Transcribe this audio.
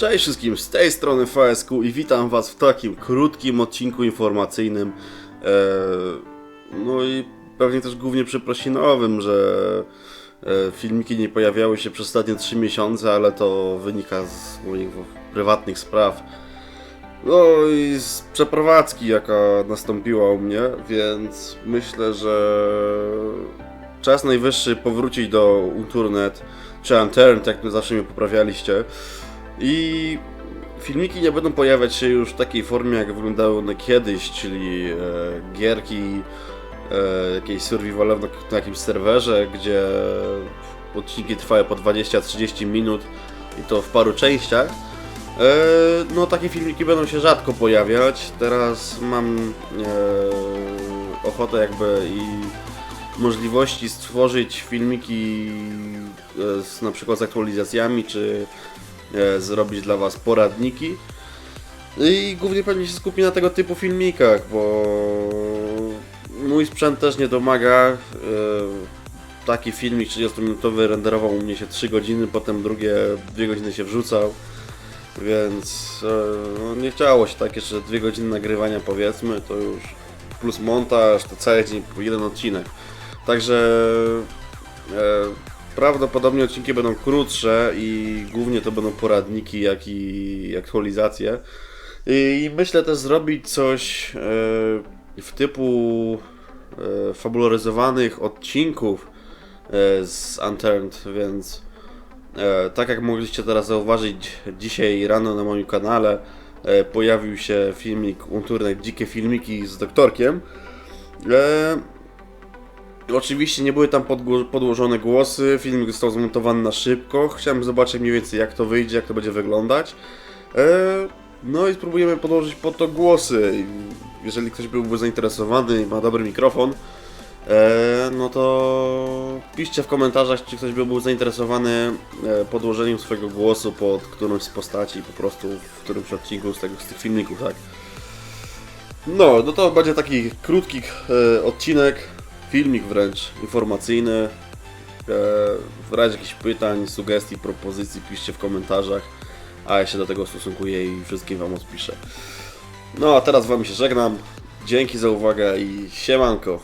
Cześć wszystkim, z tej strony FSQ i witam was w takim krótkim odcinku informacyjnym. Eee, no i pewnie też głównie przeprosinowym, że e, filmiki nie pojawiały się przez ostatnie 3 miesiące, ale to wynika z moich prywatnych spraw. No i z przeprowadzki, jaka nastąpiła u mnie, więc myślę, że czas najwyższy powrócić do Unturnet czy Unturned, jak wy zawsze mnie poprawialiście. I filmiki nie będą pojawiać się już w takiej formie, jak wyglądały one kiedyś, czyli e, gierki e, jakieś survivalowe na, na jakimś serwerze, gdzie odcinki trwają po 20-30 minut i to w paru częściach. E, no takie filmiki będą się rzadko pojawiać. Teraz mam e, ochotę jakby i możliwości stworzyć filmiki e, z, na przykład z aktualizacjami, czy zrobić dla Was poradniki. I głównie pewnie się skupi na tego typu filmikach, bo mój sprzęt też nie domaga. E, Taki filmik 30-minutowy renderował u mnie się 3 godziny, potem drugie 2 godziny się wrzucał. Więc e, no, nie chciało się tak jeszcze 2 godziny nagrywania powiedzmy, to już plus montaż, to cały dzień jeden odcinek. Także e, prawdopodobnie odcinki będą krótsze i głównie to będą poradniki, jak i aktualizacje. I myślę też zrobić coś e, w typu e, fabularyzowanych odcinków e, z Unturned, więc tak jak mogliście teraz zauważyć, dzisiaj rano na moim kanale pojawił się filmik Unturned Dzikie Filmiki z doktorkiem. Oczywiście nie były tam podłożone głosy, filmik został zmontowany na szybko. Chciałem zobaczyć mniej więcej jak to wyjdzie, jak to będzie wyglądać. E, no i spróbujemy podłożyć pod to głosy. Jeżeli ktoś byłby zainteresowany i ma dobry mikrofon, e, no to piszcie w komentarzach, czy ktoś by był zainteresowany e, podłożeniem swojego głosu pod którąś z postaci, po prostu w którymś odcinku z, tego, z tych filmików, tak. No, no to będzie taki krótki odcinek, filmik wręcz informacyjny. E, w razie jakichś pytań, sugestii, propozycji piszcie w komentarzach, a ja się do tego stosunkuję i wszystkim Wam odpiszę. No a teraz Wam się żegnam. Dzięki za uwagę i siemanko.